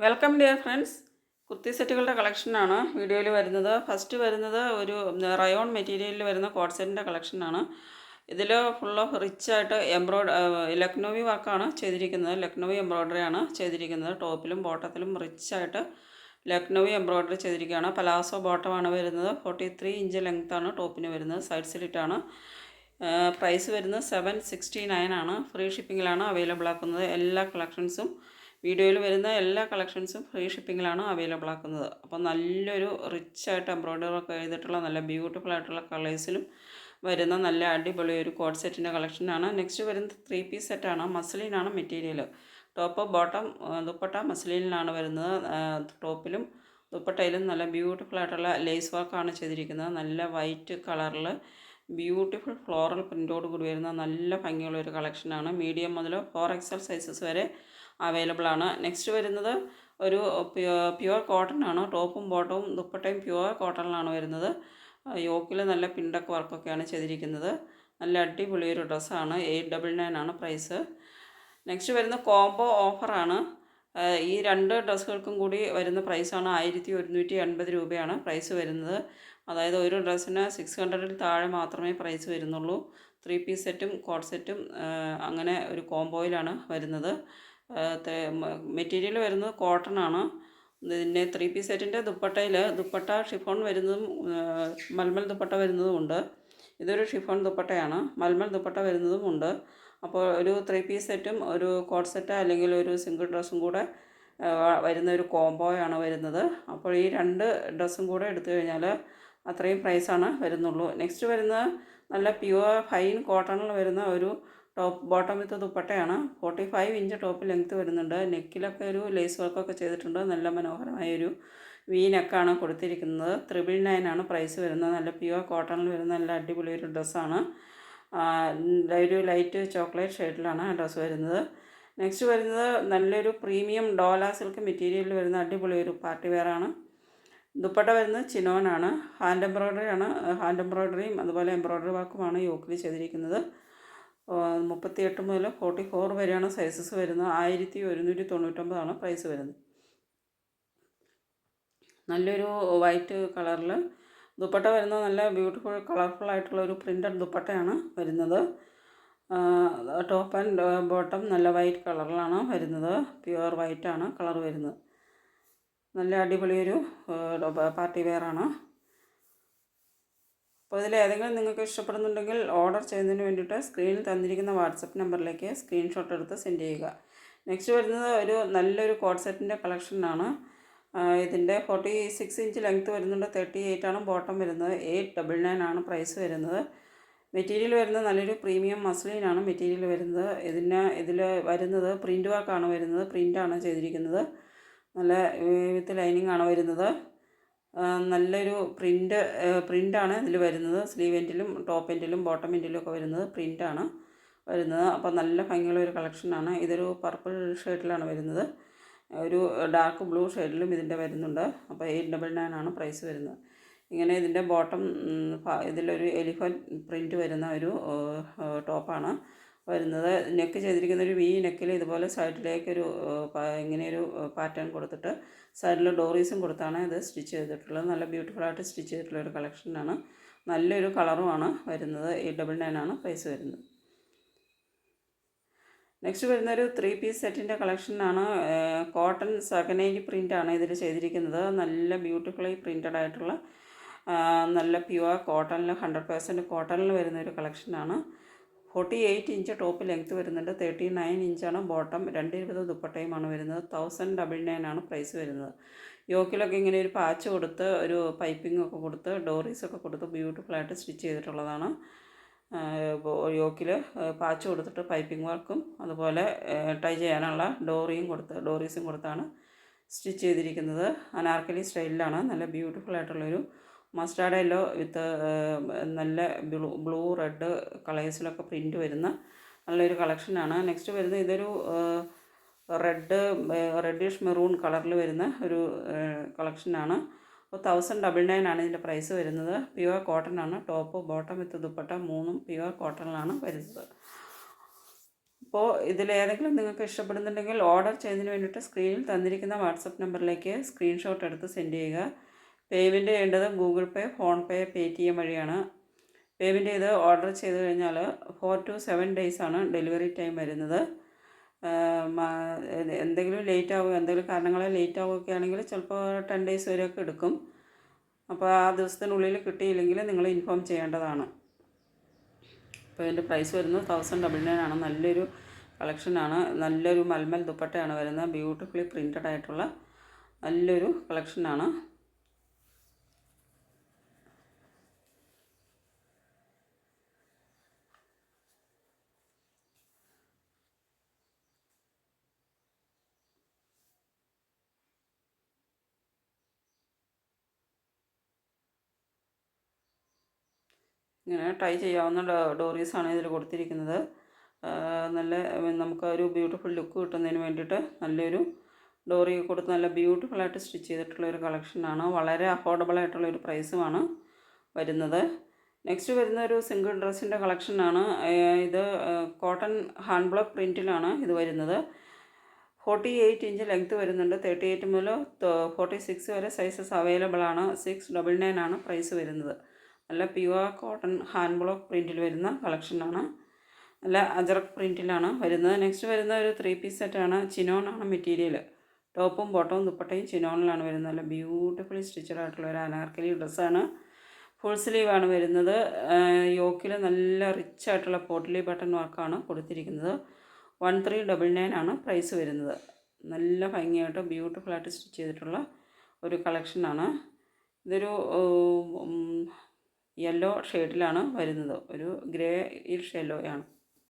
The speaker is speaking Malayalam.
വെൽക്കം ഡിയർ ഫ്രണ്ട്സ് കുർത്തി സെറ്റുകളുടെ കളക്ഷനാണ് വീഡിയോയിൽ വരുന്നത് ഫസ്റ്റ് വരുന്നത് ഒരു റയോൺ മെറ്റീരിയലിൽ വരുന്ന കോഡ് സെറ്റിന്റെ കളക്ഷനാണ് ഇതിൽ ഫുൾ ഓഫ് റിച്ച് ആയിട്ട് എംബ്രോയ്ഡ് ലക്നോവി വർക്കാണ് ചെയ്തിരിക്കുന്നത്. ലക്നോവി എംബ്രോയ്ഡറി ആണ് ചെയ്തിരിക്കുന്നത്. ടോപ്പിലും ബോട്ടത്തിലും റിച്ച് ആയിട്ട് ലക്നോവി എംബ്രോയ്ഡറി ചെയ്തിരിക്കുകയാണ്. പലാസോ ബോട്ടമാണ് വരുന്നത്. ഫോർട്ടി ത്രീ ഇഞ്ച് ലെങ്ത്താണ് ടോപ്പിന് വരുന്നത്. സൈഡ് സ്ലിറ്റാണ് പ്രൈസ് വരുന്നത് സെവൻ സിക്സ്റ്റി നയൻ ആണ് ഫ്രീ ഷിപ്പിങ്ങിലാണ് അവൈലബിൾ ആക്കുന്നത്. എല്ലാ കളക്ഷൻസും വീഡിയോയിൽ വരുന്ന എല്ലാ കളക്ഷൻസും ഫ്രീ ഷിപ്പിങ്ങിലാണ് അവൈലബിൾ ആക്കുന്നത്. അപ്പോൾ നല്ലൊരു റിച്ച് ആയിട്ട് എംബ്രോയ്ഡറി ഒക്കെ ചെയ്തിട്ടുള്ള നല്ല ബ്യൂട്ടിഫുൾ ആയിട്ടുള്ള കളേഴ്സിലും വരുന്ന നല്ല അടിപൊളി ഒരു കോഡ് സെറ്റിന്റെ കളക്ഷനാണ് നെക്സ്റ്റ് വരുന്നത് ത്രീ പീസ് സെറ്റാണ് മസ്ലിനാണ് മെറ്റീരിയൽ ടോപ്പ് ബോട്ടം ദുപ്പട്ട മസ്ലിനിലാണ് വരുന്നത്. ടോപ്പിലും ദുപ്പട്ടയിലും നല്ല ബ്യൂട്ടിഫുൾ ആയിട്ടുള്ള ലേസ് വർക്കാണ് ചെയ്തിരിക്കുന്നത്. നല്ല വൈറ്റ് കളറിൽ ബ്യൂട്ടിഫുൾ ഫ്ലോറൽ പ്രിന്റോട് കൂടി വരുന്ന നല്ല ഭംഗിയുള്ള ഒരു കളക്ഷനാണ് മീഡിയം മുതൽ ഫോർ എക്സൽ സൈസസ് വരെ അവൈലബിൾ ആണ്. നെക്സ്റ്റ് വരുന്നത് ഒരു പ്യുവർ കോട്ടൺ ആണ്. ടോപ്പും ബോട്ടവും ദുപ്പട്ടയും പ്യുവർ കോട്ടണിലാണ് വരുന്നത്. യോക്കിൽ നല്ല പിണ്ടക്ക് വർക്കൊക്കെയാണ് ചെയ്തിരിക്കുന്നത്. നല്ല അടിപൊളി ഒരു ഡ്രസ്സാണ് എയ്റ്റ് ഡബിൾ നയൻ ആണ് പ്രൈസ് നെക്സ്റ്റ് വരുന്ന കോംബോ ഓഫറാണ് ഈ രണ്ട് ഡ്രസ്സുകൾക്കും കൂടി വരുന്ന പ്രൈസാണ് ആയിരത്തി ഒരുന്നൂറ്റി എൺപത് രൂപയാണ് പ്രൈസ് വരുന്നത്. അതായത് ഒരു ഡ്രസ്സിന് സിക്സ് ഹൺഡ്രഡിൽ താഴെ മാത്രമേ പ്രൈസ് വരുന്നുള്ളൂ. ത്രീ പീസ് സെറ്റും കോട്ട് സെറ്റും അങ്ങനെ ഒരു കോംബോയിലാണ് വരുന്നത്. മെറ്റീരിയൽ വരുന്നത് കോട്ടൺ ആണ്. പിന്നെ ത്രീ പീസ് സെറ്റിന്റെ ദുപ്പട്ടയിൽ ദുപ്പട്ട ഷിഫോൺ വരുന്നതും മൽമൽ ദുപ്പട്ട വരുന്നതും ഉണ്ട് ഇതൊരു ഷിഫോൺ ദുപ്പട്ടയാണ്. മൽമൽ ദുപ്പട്ട വരുന്നതും ഉണ്ട് അപ്പോൾ ഒരു ത്രീ പീസ് സെറ്റും ഒരു കോട്ട് സെറ്റ് അല്ലെങ്കിൽ ഒരു സിംഗിൾ ഡ്രസ്സും കൂടെ വരുന്ന ഒരു കോംബോയാണ് വരുന്നത്. അപ്പോൾ ഈ രണ്ട് ഡ്രസ്സും കൂടെ എടുത്തു കഴിഞ്ഞാൽ അത്രയും പ്രൈസാണ് വരുന്നുള്ളൂ. നെക്സ്റ്റ് വരുന്ന നല്ല പ്യുവർ ഫൈൻ കോട്ടണിൽ വരുന്ന ഒരു ടോപ്പ് ബോട്ടം വിത്ത് ദുപ്പട്ടയാണ്. Forty five inch top length വരുന്നുണ്ട്. നെക്കിലൊക്കെ ഒരു ലേസ് വർക്കൊക്കെ ചെയ്തിട്ടുണ്ട്. നല്ല മനോഹരമായ ഒരു വി നെക്കാണ് കൊടുത്തിരിക്കുന്നത്. ത്രിബിൾ ആണ് പ്രൈസ് വരുന്നത്. നല്ല പ്യുവർ കോട്ടണിൽ വരുന്ന നല്ല അടിപൊളി ഒരു ഡ്രസ്സാണ് ഒരു ലൈറ്റ് ചോക്ലേറ്റ് ഷെയ്ഡിലാണ് ആ ഡ്രസ്സ് വരുന്നത്. നെക്സ്റ്റ് വരുന്നത് നല്ലൊരു പ്രീമിയം ഡോല സിൽക്ക് മെറ്റീരിയലിൽ വരുന്ന അടിപൊളി ഒരു പാർട്ടി വെയറാണ് ദുപ്പട്ട വരുന്നത് ചിനോനാണ് ഹാൻഡ് എംബ്രോയ്ഡറി ആണ്. ഹാൻഡ് എംബ്രോയ്ഡറിയും അതുപോലെ എംബ്രോയ്ഡറി വർക്കുമാണ് യോക്കിൽ ചെയ്തിരിക്കുന്നത്. മുപ്പത്തി എട്ട് മുതൽ ഫോർട്ടി ഫോർ വരെയാണ് സൈസസ് വരുന്നത്. ആയിരത്തി ഒരുന്നൂറ്റി തൊണ്ണൂറ്റൊമ്പതാണ് പ്രൈസ് വരുന്നത്. നല്ലൊരു വൈറ്റ് കളറിൽ ദുപ്പട്ട വരുന്നത് നല്ല ബ്യൂട്ടിഫുൾ കളർഫുൾ ആയിട്ടുള്ള ഒരു പ്രിന്റഡ് ദുപ്പട്ടയാണ് വരുന്നത്. ടോപ്പ് ആൻഡ് ബോട്ടം നല്ല വൈറ്റ് കളറിലാണ് വരുന്നത്. പ്യുവർ വൈറ്റാണ് കളർ വരുന്നത്. നല്ല അടിപൊളിയൊരു പാർട്ടി വെയറാണ്. അപ്പോൾ ഇതിൽ ഏതെങ്കിലും നിങ്ങൾക്ക് ഇഷ്ടപ്പെടുന്നുണ്ടെങ്കിൽ ഓർഡർ ചെയ്യുന്നതിന് വേണ്ടിയിട്ട് സ്ക്രീനിൽ തന്നിരിക്കുന്ന വാട്സപ്പ് നമ്പറിലേക്ക് സ്ക്രീൻഷോട്ട് എടുത്ത് സെൻഡ് ചെയ്യുക. നെക്സ്റ്റ് വരുന്നത് ഒരു നല്ലൊരു കോഡ് സെറ്റിന്റെ കളക്ഷനാണ്. ഇതിന്റെ ഫോർട്ടി സിക്സ് ഇഞ്ച് ലെങ്ത്ത് വരുന്നുണ്ട്. തേർട്ടി എയ്റ്റ് ആണ് ബോട്ടം വരുന്നത്. എയ്റ്റ് ഡബിൾ നയൻ ആണ് പ്രൈസ് വരുന്നത്. മെറ്റീരിയൽ വരുന്നത് നല്ലൊരു പ്രീമിയം മസ്ലിനാണ് മെറ്റീരിയൽ വരുന്നത്. ഇതിന് ഇതിൽ വരുന്നത് പ്രിന്റ് വർക്കാണ് വരുന്നത്. പ്രിന്റാണ് ചെയ്തിരിക്കുന്നത്. നല്ല വിത്ത് ലൈനിങ് ആണ് വരുന്നത്. നല്ലൊരു പ്രിന്റ് പ്രിന്റാണ് ഇതിൽ വരുന്നത്. സ്ലീവ് എൻഡിലും ടോപ്പ് എൻഡിലും ബോട്ടം എൻഡിലും ഒക്കെ വരുന്നത് പ്രിന്റാണ് വരുന്നത്. അപ്പോൾ നല്ല ഭംഗിയുള്ള ഒരു കളക്ഷനാണ് ഇതൊരു പർപ്പിൾ ഷെയ്ഡിലാണ് വരുന്നത്. ഒരു ഡാർക്ക് ബ്ലൂ ഷെയ്ഡിലും ഇതിന്റെ വരുന്നുണ്ട്. അപ്പോൾ എയ്റ്റ് ഡബിൾ നയൻ ആണ് പ്രൈസ് വരുന്നത്. ഇങ്ങനെ ഇതിന്റെ ബോട്ടം ഇതിലൊരു എലിഫന്റ് പ്രിന്റ് വരുന്ന ഒരു ടോപ്പാണ് വരുന്നത്. നെക്ക് ചെയ്തിരിക്കുന്ന ഒരു വി നെക്കിൽ ഇതുപോലെ സൈഡിലേക്കൊരു ഇങ്ങനെ ഒരു പാറ്റേൺ കൊടുത്തിട്ട് സൈഡിൽ ഡോറീസും കൊടുത്താണ് ഇത് സ്റ്റിച്ച് ചെയ്തിട്ടുള്ളത്. നല്ല ബ്യൂട്ടിഫുൾ ആയിട്ട് സ്റ്റിച്ച് ചെയ്തിട്ടുള്ള ഒരു കളക്ഷനാണ്. നല്ലൊരു കളറുമാണ് വരുന്നത്. ഈ ഡബിൾ നയൻ ആണ് പ്രൈസ് വരുന്നത്. നെക്സ്റ്റ് വരുന്നൊരു ത്രീ പീസ് സെറ്റിന്റെ കളക്ഷനാണ്. കോട്ടൺ സെക്കനേജ് പ്രിന്റാണ് ഇതിൽ ചെയ്തിരിക്കുന്നത്. നല്ല ബ്യൂട്ടിഫുള്ളി പ്രിന്റഡ് ആയിട്ടുള്ള നല്ല പ്യുവർ കോട്ടണിൽ ഹൺഡ്രഡ് പേഴ്സന്റ് കോട്ടണിൽ വരുന്ന ഒരു കളക്ഷനാണ്. Forty eight inch top length വരുന്നുണ്ട്. തേർട്ടി നയൻ ഇഞ്ചാണ് ബോട്ടം. രണ്ട് ഇരുപത് ദുപ്പട്ടയുമാണ് വരുന്നത്. തൗസൻഡ് ഡബിൾ നയൻ ആണ് പ്രൈസ് വരുന്നത്. യോക്കിലൊക്കെ ഇങ്ങനെ ഒരു പാച്ച് കൊടുത്ത് ഒരു പൈപ്പിംഗ് ഒക്കെ കൊടുത്ത് ഡോറീസ് ഒക്കെ കൊടുത്ത് ബ്യൂട്ടിഫുൾ ആയിട്ട് സ്റ്റിച്ച് ചെയ്തിട്ടുള്ളതാണ്. യോക്കിൽ പാച്ച് കൊടുത്തിട്ട് പൈപ്പിംഗ് വർക്കും അതുപോലെ ടൈ ചെയ്യാനുള്ള ഡോറിയും കൊടുത്ത് ഡോറീസും കൊടുത്താണ് സ്റ്റിച്ച് ചെയ്തിരിക്കുന്നത്. അനാർക്കലി സ്റ്റൈലിലാണ്. നല്ല ബ്യൂട്ടിഫുൾ ആയിട്ടുള്ളൊരു മസ്റ്റാർഡ് യെല്ലോ വിത്ത് നല്ല ബ്ലൂ ബ്ലൂ റെഡ് കളേഴ്സിലൊക്കെ പ്രിന്റ് വരുന്ന നല്ലൊരു കളക്ഷനാണ്. നെക്സ്റ്റ് വരുന്നത് ഇതൊരു റെഡ് റെഡിഷ് മെറൂൺ കളറിൽ വരുന്ന ഒരു കളക്ഷനാണ്. അപ്പോൾ തൗസൻഡ് ഡബിൾ നയൻ ആണ് ഇതിന്റെ പ്രൈസ് വരുന്നത്. പ്യുവർ കോട്ടൺ ആണ്. ടോപ്പ് ബോട്ടം വിത്ത് ദുപ്പട്ട മൂന്നും പ്യുവർ കോട്ടണിലാണ് വരുന്നത്. അപ്പോൾ ഇതിലേതെങ്കിലും നിങ്ങൾക്ക് ഇഷ്ടപ്പെടുന്നുണ്ടെങ്കിൽ ഓർഡർ ചെയ്യുന്നതിന് വേണ്ടിയിട്ട് സ്ക്രീനിൽ തന്നിരിക്കുന്ന വാട്സപ്പ് നമ്പറിലേക്ക് സ്ക്രീൻഷോട്ട് എടുത്ത് സെൻഡ് ചെയ്യുക. പേയ്മെന്റ് ചെയ്യേണ്ടത് Google Pay PhonePe T M വഴിയാണ്. പേയ്മെന്റ് ചെയ്ത് ഓർഡർ ചെയ്ത് കഴിഞ്ഞാൽ ഫോർ ടു സെവൻ ഡേയ്സ് ആണ് ഡെലിവറി ടൈം വരുന്നത്. എന്തെങ്കിലും ലേറ്റ് ആവുക എന്തെങ്കിലും കാരണങ്ങളെ ലേറ്റ് ആവുകയൊക്കെ ആണെങ്കിൽ ചിലപ്പോൾ ടെൻ ഡേയ്സ് വരെയൊക്കെ എടുക്കും. അപ്പോൾ ആ ദിവസത്തിനുള്ളിൽ കിട്ടിയില്ലെങ്കിൽ നിങ്ങൾ ഇൻഫോം ചെയ്യേണ്ടതാണ്. അപ്പോൾ ഇതിന്റെ പ്രൈസ് വരുന്നത് തൗസൻഡ് ഡബിൾ നയൻ ആണ്. നല്ലൊരു കളക്ഷനാണ് നല്ലൊരു മൽമൽ ദുപ്പട്ടയാണ് വരുന്നത്. ബ്യൂട്ടിഫുള്ളി പ്രിന്റഡ് ആയിട്ടുള്ള നല്ലൊരു കളക്ഷനാണ് ഇങ്ങനെ ടൈ ചെയ്യാവുന്ന ഡോറീസാണ് ഇതിൽ കൊടുത്തിരിക്കുന്നത്. നല്ല നമുക്ക് ഒരു ബ്യൂട്ടിഫുൾ ലുക്ക് കിട്ടുന്നതിന് വേണ്ടിയിട്ട് നല്ലൊരു ഡോറി കൊടുത്ത് നല്ല ബ്യൂട്ടിഫുള്ളായിട്ട് സ്റ്റിച്ച് ചെയ്തിട്ടുള്ള ഒരു കളക്ഷനാണ് വളരെ അഫോർഡബിൾ ആയിട്ടുള്ള ഒരു പ്രൈസുമാണ് വരുന്നത്. നെക്സ്റ്റ് വരുന്ന ഒരു സിംഗിൾ ഡ്രസ്സിന്റെ കളക്ഷനാണ് ഇത് കോട്ടൺ ഹാൻഡ് ബ്ലോക്ക് പ്രിന്റിലാണ് ഇത് വരുന്നത്. ഫോർട്ടി എയ്റ്റ് ഇഞ്ച് ലെങ്ത്ത് വരുന്നുണ്ട്. തേർട്ടി എയ്റ്റ് മുതൽ ഫോർട്ടി സിക്സ് വരെ സൈസസ് അവൈലബിൾ ആണ്. സിക്സ് ഡബിൾ നയൻ ആണ് പ്രൈസ് വരുന്നത്. നല്ല പ്യുവർ കോട്ടൺ ഹാൻഡ് ബ്ലോക്ക് പ്രിന്റിൽ വരുന്ന കളക്ഷനാണ് നല്ല അജറക് പ്രിന്റിലാണ് വരുന്നത്. നെക്സ്റ്റ് വരുന്ന ഒരു ത്രീ പീസ് സെറ്റാണ് ചിനോണാണ് മെറ്റീരിയൽ ടോപ്പും ബോട്ടവും ദുപ്പട്ടയും ചിനോണിലാണ് വരുന്നത്. നല്ല ബ്യൂട്ടിഫുള്ളി സ്റ്റിച്ചഡ് ആയിട്ടുള്ള ഒരു അനാർക്കലി ഡ്രസ്സാണ് ഫുൾ സ്ലീവാണ് വരുന്നത്. യോക്കിൽ നല്ല റിച്ച് ആയിട്ടുള്ള പോട്ട്ലി ബട്ടൺ വർക്കാണ് കൊടുത്തിരിക്കുന്നത്. വൺ ത്രീ ഡബിൾ നയൻ ആണ് പ്രൈസ് വരുന്നത്. നല്ല ഭംഗിയായിട്ട് ബ്യൂട്ടിഫുള്ളായിട്ട് സ്റ്റിച്ച് ചെയ്തിട്ടുള്ള ഒരു കളക്ഷനാണ് ഇതൊരു യെല്ലോ ഷെയ്ഡിലാണ് വരുന്നത്. ഒരു ഗ്രേ ഇഷ് യെല്ലോ ആണ്.